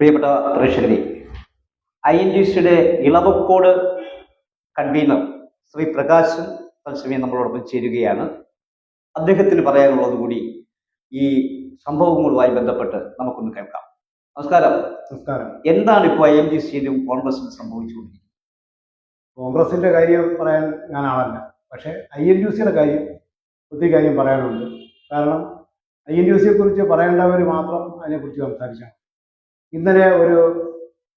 പ്രിയപ്പെട്ട പ്രേക്ഷകരെ I N G സിയുടെ ഇളവക്കോട് കൺവീനർ ശ്രീ പ്രകാശൻ തത്സമയം നമ്മളോടൊപ്പം ചേരുകയാണ്. അദ്ദേഹത്തിന് പറയാനുള്ളത് കൂടി ഈ സംഭവങ്ങളുമായി ബന്ധപ്പെട്ട് നമുക്കൊന്ന് കേൾക്കാം. നമസ്കാരം. നമസ്കാരം. എന്താണ് ഇപ്പോൾ ഐ എൻ ജി സിയിലും കോൺഗ്രസിലും സംഭവിച്ചുകൊണ്ടിരിക്കുന്നത്? കോൺഗ്രസിന്റെ കാര്യം പറയാൻ ഞാൻ ആളല്ല പക്ഷേ ഐ എൻ യു സിയുടെ കാര്യം ഒത്തിരി കാര്യം പറയാനുണ്ട്. കാരണം ഐ എൻ യു സിയെ കുറിച്ച് പറയേണ്ടവർ മാത്രം അതിനെക്കുറിച്ച് സംസാരിക്കണം ഇന്നലെ ഒരു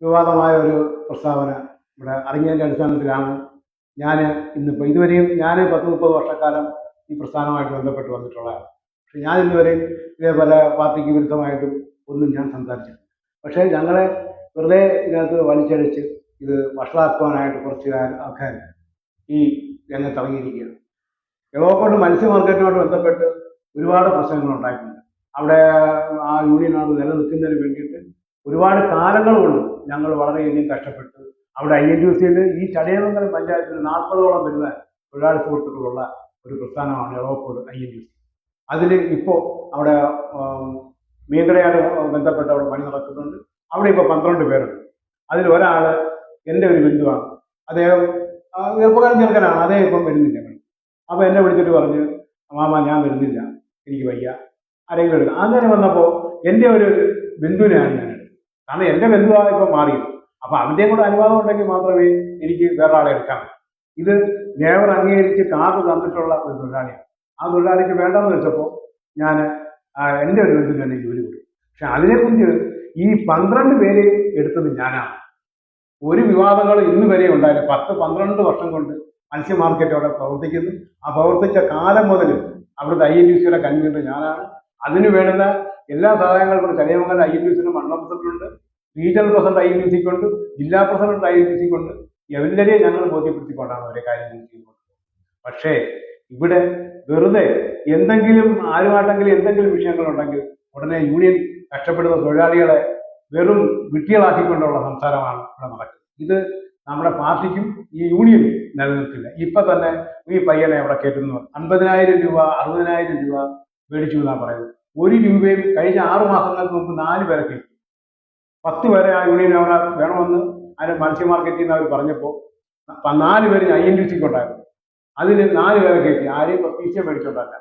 വിവാദമായ ഒരു പ്രസ്താവന ഇവിടെ അറിഞ്ഞതിന്റെ അടിസ്ഥാനത്തിലാണ് ഞാൻ ഇന്നിപ്പോൾ ഇതുവരെയും ഞാൻ പത്ത് മുപ്പത് വർഷക്കാലം ഈ പ്രസ്ഥാനമായിട്ട് ബന്ധപ്പെട്ട് വന്നിട്ടുള്ളതാണ്. പക്ഷെ ഞാൻ ഇന്നുവരെയും ഇതേപോലെ പാർട്ടിക്ക് വിരുദ്ധമായിട്ടും ഒന്നും ഞാൻ സംസാരിച്ചിട്ടില്ല. പക്ഷേ ഞങ്ങളെ വെറുതെ ഇതിനകത്ത് വലിച്ചടിച്ച് ഇത് വഷളാക്കുവാനായിട്ട് കുറച്ച് ആൾക്കാർ ഈ രംഗത്ത് ഇറങ്ങിയിരിക്കുകയാണ്. എളോക്കോട്ട് മത്സ്യ മാർക്കറ്റുമായിട്ട് ബന്ധപ്പെട്ട് ഒരുപാട് പ്രശ്നങ്ങൾ ഉണ്ടായിട്ടുണ്ട് അവിടെ ആ യൂണിയനാണ് നിലനിൽക്കുന്നതിന് വേണ്ടിയിട്ട് ഒരുപാട് കാലങ്ങളുണ്ട് ഞങ്ങൾ വളരെയധികം കഷ്ടപ്പെട്ടു അവിടെ ഐ എൻ ടി സിയിൽ ഈ ചടയമംഗലം പഞ്ചായത്തിൽ നാൽപ്പതോളം വരുന്ന തൊഴിലാളി സുഹൃത്തുക്കളുള്ള ഒരു പ്രസ്ഥാനമാണ് എളോക്കോട് ഐ എൻ ടി സി. അതിൽ ഇപ്പോൾ അവിടെ മീൻകടയായിട്ട് ബന്ധപ്പെട്ട് അവിടെ പണി നടക്കുന്നുണ്ട്. അവിടെ ഇപ്പോൾ പന്ത്രണ്ട് പേരുണ്ട്. അതിൽ ഒരാൾ എന്റെ ഒരു ബന്ധുവാണ്. അദ്ദേഹം ചെറുപ്പക്കാരൻ ചെറുക്കനാണ്. അദ്ദേഹം ഇപ്പം വരുന്നില്ല. പണി അപ്പോൾ എന്നെ വിളിച്ചിട്ട് പറഞ്ഞ് മാമ ഞാൻ വരുന്നില്ല. എനിക്ക് വയ്യ. ആരെങ്കിലും എടുക്കാം. അങ്ങനെ വന്നപ്പോൾ എന്റെ ഒരു ബന്ധുവിനെയാണ് ഞാൻ കാരണം എന്റെ ബന്ധുവാ ഇപ്പം മാറിയത് അപ്പോൾ അവന്റെയും കൂടെ അനുവാദം ഉണ്ടെങ്കിൽ മാത്രമേ എനിക്ക് വേറെ ആളെ എടുക്കാൻ ഇത് ലേബർ അംഗീകരിച്ച് കാർഡ് തന്നിട്ടുള്ള ഒരു തൊഴിലാളിയാണ്. ആ തൊഴിലാളിക്ക് വേണ്ടെന്ന് വെച്ചപ്പോൾ ഞാൻ എന്റെ ഒരു ബന്ധുവിന് തന്നെ ജോലി കൊടുത്തു. പക്ഷെ അതിനെക്കുറിച്ച് ഈ പന്ത്രണ്ട് പേര് എടുത്തത് ഞാനാണ് ഒരു വിവാദങ്ങൾ ഇന്ന് വരെ ഉണ്ടായില്ല. പത്ത് പന്ത്രണ്ട് വർഷം കൊണ്ട് മത്സ്യ മാർക്കറ്റ് അവിടെ പ്രവർത്തിക്കുന്നു. ആ പ്രവർത്തിച്ച കാലം മുതൽ അവിടുത്തെ ഐ എൻ യു സിയുടെ കൺവീനർ ഞാനാണ്. അതിന് വേണ്ടുന്ന എല്ലാ സഹായങ്ങളും ഇവിടെ മകൻ ഐ എൻ യു സിയുടെ president regional president I B U സിക്കുണ്ട് ജില്ലാ പ്രസിഡന്റ് ഐ ബി യു സിക്കുണ്ട് എല്ലാവരെയും ഞങ്ങൾ ബോധ്യപ്പെടുത്തിക്കൊണ്ടാണ് അവരെ കാര്യങ്ങൾ ചെയ്യുന്നത്. പക്ഷേ ഇവിടെ വെറുതെ എന്തെങ്കിലും ആരുമായിട്ടെങ്കിലും എന്തെങ്കിലും വിഷയങ്ങളുണ്ടെങ്കിൽ ഉടനെ യൂണിയൻ കഷ്ടപ്പെടുന്ന തൊഴിലാളികളെ വെറും വിട്ടികളാക്കിക്കൊണ്ടുള്ള സംസാരമാണ് ഇവിടെ നടക്കുന്നത്. ഇത് നമ്മുടെ പാർട്ടിക്കും ഈ യൂണിയൻ നിലനിൽക്കില്ല. ഇപ്പൊ തന്നെ ഈ പയ്യനെ അവിടെ കയറ്റുന്നു. അൻപതിനായിരം രൂപ അറുപതിനായിരം രൂപ മേടിച്ചു എന്നാണ് പറയുന്നത്. ഒരു രൂപയും കഴിഞ്ഞ ആറു മാസങ്ങൾക്ക് മുമ്പ് നാല് പേരെ കയറ്റി പത്ത് പേരെ ആ യൂണിയൻ അവിടെ വേണമെന്ന് അതിന് മത്സ്യ മാർക്കറ്റിൽ നിന്ന് അവർ പറഞ്ഞപ്പോൾ നാല് പേര് ഐ എൻ ഡി സിക്ക് ഉണ്ടായിരുന്നു അതിൽ നാല് പേരെ കയറ്റി. ആരെയും പ്രതീക്ഷ മേടിച്ചോണ്ടല്ല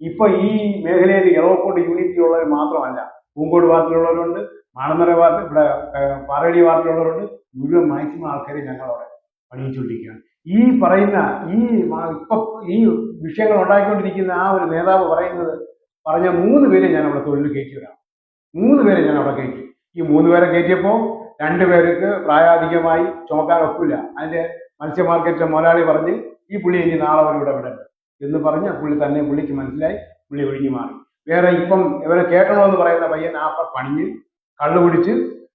ഇപ്പൊ ഈ മേഖലയിൽ ഇളവക്കോട്ട് യൂണിറ്റി ഉള്ളവർ മാത്രമല്ല പൂങ്കോട് പാർട്ടിയിലുള്ളവരുണ്ട് മാണന്നര പാർട്ടി ഇവിടെ പാറേടി പാർട്ടിയിലുള്ളവരുണ്ട് മുഴുവൻ മാക്സിമം ആൾക്കാരെ ഞങ്ങൾ അവിടെ പണിയിച്ചുകൊണ്ടിരിക്കുകയാണ് ഈ പറയുന്ന ഈ ഇപ്പൊ ഈ വിഷയങ്ങൾ ഉണ്ടാക്കിക്കൊണ്ടിരിക്കുന്ന ആ ഒരു നേതാവ് പറയുന്നത് പറഞ്ഞ മൂന്ന് പേരെ ഞാൻ അവിടെ തൊഴിൽ വരാം മൂന്ന് പേരെ ഞാൻ അവിടെ കയറ്റി. ഈ മൂന്ന് പേരെ കയറ്റിയപ്പോൾ രണ്ട് പേർക്ക് പ്രായാധികമായി ചുമക്കാൻ ഒക്കില്ല. അതിന്റെ മത്സ്യ മാർക്കറ്റിലെ മുതലാളി പറഞ്ഞ് ഈ പുള്ളി ഇനി നാളെ വരെ ഇവിടെ വിടരുത്. എന്ന് പറഞ്ഞ് പുള്ളി തന്നെ പുള്ളിക്ക് മനസ്സിലായി പുള്ളി ഒഴിഞ്ഞു മാറി. വേറെ ഇപ്പം ഇവരെ കേട്ടണമെന്ന് പറയുന്ന പയ്യൻ ആ പണിഞ്ഞ് കള്ളു കുടിച്ച്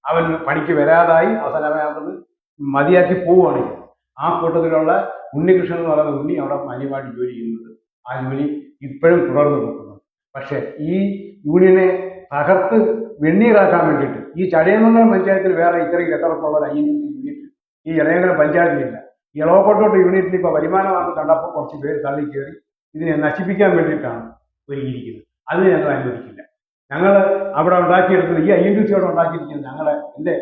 അവൻ പണിക്ക് വരാതായി അവസാനം മതിയാക്കി പോവുകയാണ്. ആ കൂട്ടത്തിലുള്ള ഉണ്ണികൃഷ്ണൻ എന്ന് പറയുന്ന ഉണ്ണി അവിടെ മാന്യമായിട്ട് ജോലി ചെയ്യുന്നുണ്ട്. ആ ജോലി ഇപ്പോഴും തുടർന്നു നോക്കുന്നു. പക്ഷെ ഈ യൂണിയനെ തകർത്ത് വെണ്ണീറാക്കാൻ വേണ്ടിയിട്ട്. ഈ ചടയമംഗലം പഞ്ചായത്തിൽ വേറെ ഇത്രയും ഒരു ഐ യൂണിറ്റ്. ഈ ചടയമംഗലം പഞ്ചായത്തിലില്ല. ഇളവക്കോട്ടോട്ട് യൂണിറ്റിൽ ഇപ്പോൾ വരുമാനമാണെന്ന് കണ്ടപ്പോൾ കുറച്ച് പേര് തള്ളി കയറി ഇതിനെ നശിപ്പിക്കാൻ വേണ്ടിയിട്ടാണ് ഒരുങ്ങിയിരിക്കുന്നത്. അതിന് ഞങ്ങൾ അനുവദിക്കില്ല. ഞങ്ങൾ അവിടെ ഉണ്ടാക്കിയെടുത്തത് ഈ ഐ എൻ സിയോടെ ഉണ്ടാക്കിയിരിക്കുന്നത് ഞങ്ങളെ എന്റെ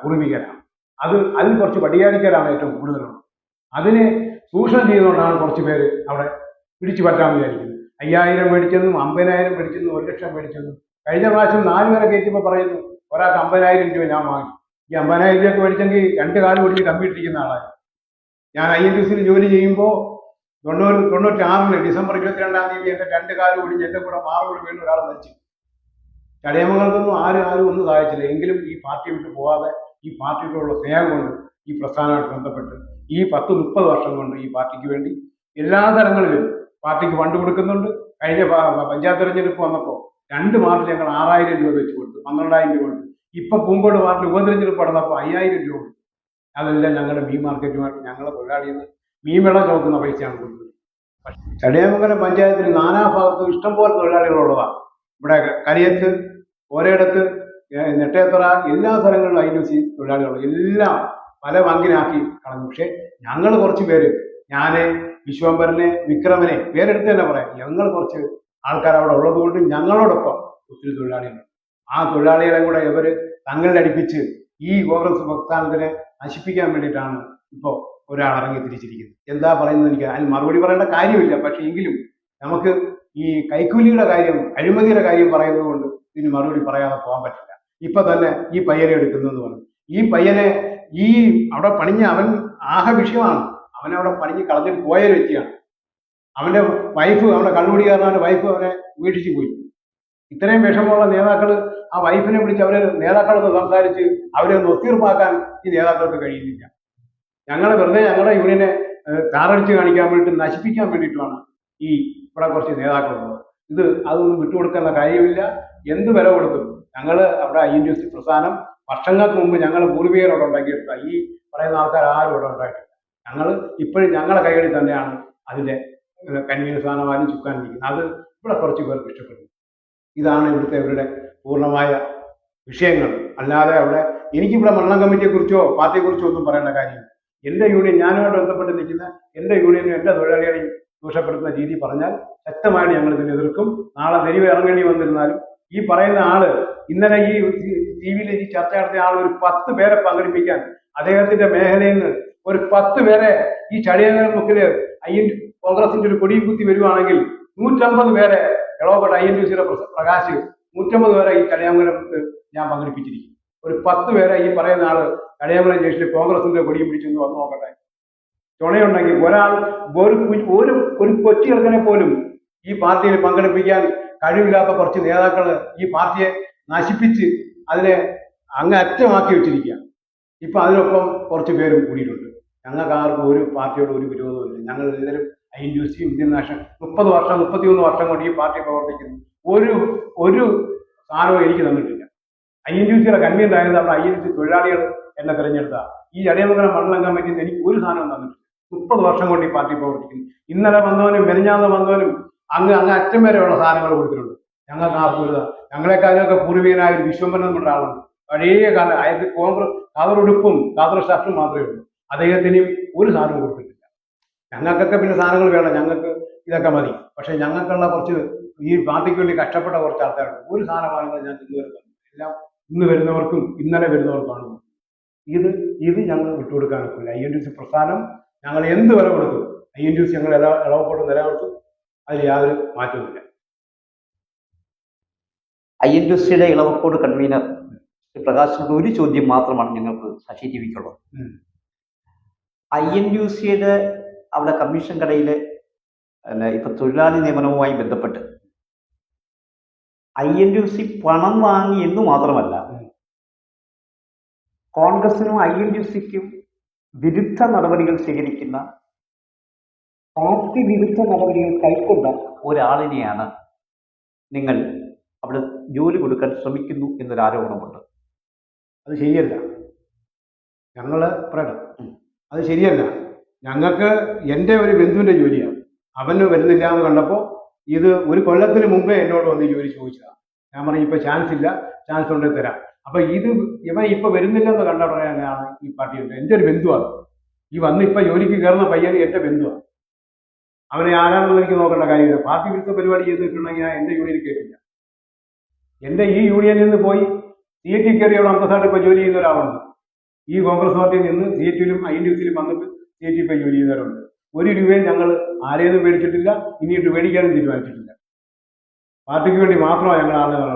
പൂർവികരാണ്. അത് അതിൽ കുറച്ച് പടിയാതിക്കാരാണ് ഏറ്റവും കൂടുതലുള്ളത്. അതിനെ ചൂഷണം ചെയ്തുകൊണ്ടാണ് കുറച്ച് പേര് അവിടെ പിടിച്ചു പറ്റാൻ വിചാരിക്കുന്നത്. അയ്യായിരം മേടിച്ചെന്നും അമ്പതിനായിരം മേടിച്ചെന്നും ഒരു ലക്ഷം മേടിച്ചെന്നും കഴിഞ്ഞ പ്രാവശ്യം നാല് പേരെ കയറ്റിയപ്പോൾ പറയുന്നു ഒരാൾക്ക് അമ്പതിനായിരം രൂപ ഞാൻ വാങ്ങി. ഈ അമ്പതിനായിരം രൂപയൊക്കെ മേടിച്ചെങ്കിൽ രണ്ട് കാൽ പിടിച്ച് കമ്പിട്ടിരിക്കുന്ന ആളാണ് ഞാൻ. ഐ എൻ ടി സിയിൽ ജോലി ചെയ്യുമ്പോൾ തൊണ്ണൂറ് തൊണ്ണൂറ്റി ആറിന് ഡിസംബർ ഇരുപത്തിരണ്ടാം തീയതി എന്റെ രണ്ട് കാൽ പിടിച്ച് എന്റെ കൂടെ മാറുകൂടി വീണ്ടും ഒരാൾ മരിച്ചു. ചടയമംഗലത്തൊന്നും ആരും ആരും ഒന്നും സഹായിച്ചില്ല. എങ്കിലും ഈ പാർട്ടി വിട്ട് പോവാതെ ഈ പാർട്ടിയോടുള്ള സ്നേഹം കൊണ്ട് ഈ പ്രസ്ഥാനമായിട്ട് ബന്ധപ്പെട്ട് ഈ പത്ത് മുപ്പത് വർഷം കൊണ്ട് ഈ പാർട്ടിക്ക് വേണ്ടി എല്ലാ തലങ്ങളിലും പാർട്ടിക്ക് ഫണ്ട് കൊടുക്കുന്നുണ്ട്. കഴിഞ്ഞ പഞ്ചായത്ത് തെരഞ്ഞെടുപ്പ് വന്നപ്പോൾ രണ്ട് വാർഡിൽ ഞങ്ങൾ ആറായിരം രൂപ വെച്ച് കൊടുത്തു പന്ത്രണ്ടായിരം രൂപ കൊടുത്തു. ഇപ്പൊ പൂങ്കോട് വാർഡിൽ ഉപതെരഞ്ഞെടുപ്പ് നടന്നപ്പോൾ അയ്യായിരം രൂപ കൊടുത്തു. അതെല്ലാം ഞങ്ങളുടെ മീൻ മാർക്കറ്റുമായിട്ട് ഞങ്ങളെ തൊഴിലാളിയെന്ന് മീൻ വെള്ളം ചോക്കുന്ന പൈസയാണ് കൊടുക്കുന്നത് ചടയമംഗലം പഞ്ചായത്തിൽ നാനാഭാഗത്തും ഇഷ്ടംപോലെ തൊഴിലാളികളുള്ളതാണ് ഇവിടെ കരിയത്ത് ഒരിടത്ത് നെട്ടേത്തറ എല്ലാ സ്ഥലങ്ങളിലും ഐ സി തൊഴിലാളികളും എല്ലാം പല പങ്കിനാക്കി കളഞ്ഞു. പക്ഷെ ഞങ്ങൾ കുറച്ച് പേര് ഞാൻ വിശ്വംബരനെ വിക്രമനെ പേരെടുത്ത് തന്നെ പറയാം. ഞങ്ങൾ കുറച്ച് ആൾക്കാർ അവിടെ ഉള്ളത് കൊണ്ട് ഞങ്ങളോടൊപ്പം ഒത്തിരി തൊഴിലാളികളുണ്ട് ആ തൊഴിലാളികളെ കൂടെ ഇവർ തങ്ങളിലടിപ്പിച്ച് ഈ കോൺഗ്രസ് പ്രസ്ഥാനത്തിനെ നശിപ്പിക്കാൻ വേണ്ടിയിട്ടാണ് ഇപ്പോൾ ഒരാൾ ഇറങ്ങി തിരിച്ചിരിക്കുന്നത്. എന്താ പറയുന്നത് എനിക്ക് അതിന് മറുപടി പറയേണ്ട കാര്യമില്ല. പക്ഷേ എങ്കിലും നമുക്ക് ഈ കൈക്കൂലിയുടെ കാര്യം അഴിമതിയുടെ കാര്യം പറയുന്നത് കൊണ്ട് ഇതിന് മറുപടി പറയാതെ പോകാൻ പറ്റില്ല. ഇപ്പൊ തന്നെ ഈ പയ്യനെ എടുക്കുന്നതെന്ന് പറഞ്ഞു. ഈ പയ്യനെ ഈ അവിടെ പണിഞ്ഞ അവൻ ആഹ വിഷയമാണ്. അവനവിടെ പണിഞ്ഞ് കളഞ്ഞിട്ട് പോയ വ്യക്തിയാണ്. അവന്റെ വൈഫ് അവന്റെ കള്ളുപിടിക്കാരനാണ് വൈഫ് അവനെ ഉപേക്ഷിച്ച് പോയി. ഇത്രയും വിഷമമുള്ള നേതാക്കൾ ആ വൈഫിനെ വിളിച്ച് അവരെ നേതാക്കളൊന്ന് സംസാരിച്ച് അവരെ ഒന്ന് ഒത്തീർപ്പാക്കാൻ ഈ നേതാക്കൾക്ക് കഴിയുന്നില്ല. ഞങ്ങൾ വെറുതെ ഞങ്ങളുടെ യൂണിയനെ താറടിച്ച് കാണിക്കാൻ വേണ്ടിയിട്ട് നശിപ്പിക്കാൻ വേണ്ടിയിട്ടുമാണ് ഈ ഇവിടെ കുറച്ച് നേതാക്കളുള്ളത്. ഇത് അതൊന്നും വിട്ടുകൊടുക്കേണ്ട കാര്യമില്ല. എന്ത് വില കൊടുക്കും ഞങ്ങൾ അവിടെ ഐ എൻ പ്രസ്ഥാനം വർഷങ്ങൾക്ക് മുമ്പ് ഞങ്ങൾ പൂർവികരോട് ഉണ്ടാക്കിയെടുത്ത ഈ പറയുന്ന ആൾക്കാർ ആരും ഇവിടെ ഉണ്ടായിട്ടില്ല. ഞങ്ങൾ ഇപ്പോഴും ഞങ്ങളുടെ കൈകളിൽ തന്നെയാണ് അതിന്റെ കൺവീനർ ചുക്കാൻ ഇരിക്കുന്നത് അത് ഇവിടെ കുറച്ച് പേർക്ക് ഇഷ്ടപ്പെടുന്നു ഇതാണ് ഇവിടുത്തെ ഇവരുടെ പൂർണമായ വിഷയങ്ങൾ. അല്ലാതെ അവിടെ എനിക്കിവിടെ കുറിച്ചോ പാർട്ടിയെ കുറിച്ചോ ഒന്നും പറയേണ്ട കാര്യമില്ല. എന്റെ യൂണിയൻ ഞാനുമായിട്ട് ബന്ധപ്പെട്ട് നിൽക്കുന്ന എന്റെ യൂണിയനും എന്റെ തൊഴിലാളികളെയും ദൂഷപ്പെടുത്തുന്ന രീതി പറഞ്ഞാൽ ശക്തമായിട്ട് ഞങ്ങൾ ഇതിനെ എതിർക്കും. നാളെ തെരുവ് ഇറങ്ങേണ്ടി വന്നിരുന്നാലും ഈ പറയുന്ന ആൾ ഇന്നലെ ഈ ടി വിയിൽ ഈ ചർച്ച നടത്തിയ ആൾ ഒരു പത്ത് പേരെ പങ്കെടുപ്പിക്കാൻ അദ്ദേഹത്തിന്റെ മേഖലയിൽ നിന്ന് ഒരു പത്ത് പേരെ ഈ ചടിയങ്ങര മുക്കിൽ കോൺഗ്രസിന്റെ ഒരു കൊടിയും കുത്തി വരുവാണെങ്കിൽ നൂറ്റമ്പത് പേരെ ഇളവപ്പെട്ട ഐ എൻ ടി സിയുടെ പ്രകാശ് നൂറ്റമ്പത് പേരെ ഈ ചടിയാമംഗലം ഞാൻ പങ്കെടുപ്പിച്ചിരിക്കും. ഒരു പത്ത് പേരെ ഈ പറയുന്ന ആൾ ചടിയാമംഗലം ജംഗ്ഷനിൽ കോൺഗ്രസിന്റെ കൊടിയും പിടിച്ചൊന്ന് വന്നു നോക്കട്ടെ. ചുണയുണ്ടെങ്കിൽ ഒരാൾ ഒരു ഒരു ഒരു കൊച്ചു ചെറുക്കനെ പോലും ഈ പാർട്ടിയിൽ പങ്കെടുപ്പിക്കാൻ കഴിവില്ലാത്ത കുറച്ച് നേതാക്കൾ ഈ പാർട്ടിയെ നശിപ്പിച്ച് അതിനെ അങ്ങറ്റമാക്കി വെച്ചിരിക്കുക ഇപ്പൊ അതിനൊപ്പം കുറച്ച് പേരും കൂടിയിട്ടുണ്ട്. ഞങ്ങൾക്ക് ആർക്കും ഒരു പാർട്ടിയോട് ഒരു വിരോധമില്ല ഞങ്ങൾ എല്ലാവരും I U C Indian national മുപ്പത് വർഷം മുപ്പത്തിമൂന്ന് വർഷം കൊണ്ട് ഈ പാർട്ടി പ്രവർത്തിക്കുന്നു. ഒരു ഒരു സ്ഥാനവും എനിക്ക് തന്നിട്ടില്ല. ഐ എൻ യു സിയുടെ കൺവീനർ ആയത് നമ്മൾ ഐ എൻ യു സി തൊഴിലാളികൾ എന്നെ തിരഞ്ഞെടുത്ത. ഈ അടയമംഗലം മണ്ഡലം കമ്മിറ്റിയിൽ എനിക്ക് ഒരു സാധനവും തന്നിട്ടില്ല. മുപ്പത് വർഷം കൊണ്ട് ഈ പാർട്ടി പ്രവർത്തിക്കുന്നു. ഇന്നലെ വന്നവനും മെനഞ്ഞാന്ന് വന്നവനും അങ്ങ് അങ്ങ് അറ്റം വരെയുള്ള സാധനങ്ങൾ കൊടുത്തിട്ടുണ്ട്. ഞങ്ങൾക്ക് ആർക്കും ഒരു ഞങ്ങളെക്കാളൊക്കെ പൂർവികനായ ഒരു വിശ്വംബരൻ എന്നുള്ള ആളുണ്ട്. പഴയ കാലം അതായത് കോൺഗ്രസ് കവറുടുപ്പും കാതർ ഷർട്ടും മാത്രമേ ഉള്ളൂ. അദ്ദേഹത്തിനും ഒരു സാധനം കൊടുത്തിട്ടില്ല. ഞങ്ങൾക്കൊക്കെ പിന്നെ സാധനങ്ങൾ വേണം. ഞങ്ങൾക്ക് ഇതൊക്കെ മതി. പക്ഷെ ഞങ്ങൾക്കുള്ള കുറച്ച് ഈ പാർട്ടിക്ക് വേണ്ടി കഷ്ടപ്പെട്ട കുറച്ച് ആൾക്കാരുണ്ട്. ഒരു സാധനമാണ് ഞാൻ ഇന്ന് വരുന്നത് എല്ലാം ഇന്ന് വരുന്നവർക്കും ഇന്നലെ വരുന്നവർക്കാണ് ഇത് ഇത് ഞങ്ങൾ വിട്ടുകൊടുക്കാൻ ഒക്കില്ല. ഐ എൻ ടി സി പ്രസ്ഥാനം ഞങ്ങൾ എന്ത് വില കൊടുക്കും ഐ എൻ ടി സി ഞങ്ങൾ ഇളവപ്പെട്ട് നിലനിർത്തും. അതിൽ യാതൊരു മാറ്റവുമില്ല ഐ എൻ ടി സിയുടെ ഇളവക്കോട് കൺവീനർ പ്രകാശ് ഒരു ചോദ്യം മാത്രമാണ് ഞങ്ങൾക്ക് ശശി ടി വിക്കുള്ളത്. ഐ എൻ യു സിയുടെ അവിടെ കമ്മീഷൻ കടയിൽ ഇപ്പൊ തൊഴിലാളി നിയമനവുമായി ബന്ധപ്പെട്ട് ഐ എൻ യു സി പണം വാങ്ങി എന്ന് മാത്രമല്ല. കോൺഗ്രസിനും ഐ എൻ യു സിക്കും വിരുദ്ധ നടപടികൾ സ്വീകരിക്കുന്ന പാർട്ടി വിരുദ്ധ നടപടികൾ കൈക്കൊണ്ട ഒരാളിനെയാണ് നിങ്ങൾ അവിടെ ജോലി കൊടുക്കാൻ ശ്രമിക്കുന്നു എന്നൊരു ആരോപണമുണ്ട് അത് ശരിയല്ല ഞങ്ങൾ പറയട്ടെ അത് ശരിയല്ല. ഞങ്ങൾക്ക് എന്റെ ഒരു ബന്ധുവിന്റെ ജോലിയാണ്. അവന് വരുന്നില്ല എന്ന് കണ്ടപ്പോൾ ഇത് ഒരു കൊല്ലത്തിന് മുമ്പേ എന്നോട് വന്ന് ജോലി ചോദിച്ചതാണ് ഞാൻ പറഞ്ഞു ഇപ്പോൾ ചാൻസ് ഇല്ല. ചാൻസ് ഉണ്ടെങ്കിൽ തരാം. അപ്പം ഇത് ഇവൻ ഇപ്പൊ വരുന്നില്ലെന്ന് കണ്ട പറയാനാണ് ഈ പാർട്ടി എന്റെ ഒരു ബന്ധുവാണ്. ഈ വന്ന് ഇപ്പം ജോലിക്ക് കയറുന്ന പയ്യൻ എന്റെ ബന്ധുവാണ്. അവനെ ആരാണെന്ന് എനിക്ക് നോക്കേണ്ട കാര്യമില്ല. പാർട്ടി വിരുദ്ധ പരിപാടി ചെയ്തിട്ടുണ്ടെങ്കിൽ ഞാൻ എന്റെ യൂണിയനിൽ കയറ്റില്ല. എന്റെ ഈ യൂണിയനിൽ നിന്ന് പോയി സി എ ടി കയറി അവിടെ അന്തസ്സായിട്ട് ഇപ്പൊ ജോലി ചെയ്യുന്ന ഒരാളുണ്ട്. ഈ കോൺഗ്രസ് പാർട്ടിയിൽ നിന്ന് സി എ ടിയിലും ഐ എൻ ഡി വന്നിട്ട് സി എ ടി ഇപ്പൊ ജോലി ചെയ്തവരുണ്ട് ഒരു രൂപയും ഞങ്ങൾ ആരെയൊന്നും മേടിച്ചിട്ടില്ല ഇനിയിട്ട് മേടിക്കാനും തീരുമാനിച്ചിട്ടില്ല. പാർട്ടിക്ക് വേണ്ടി മാത്രമാണ് ഞങ്ങൾ ആളുകൾ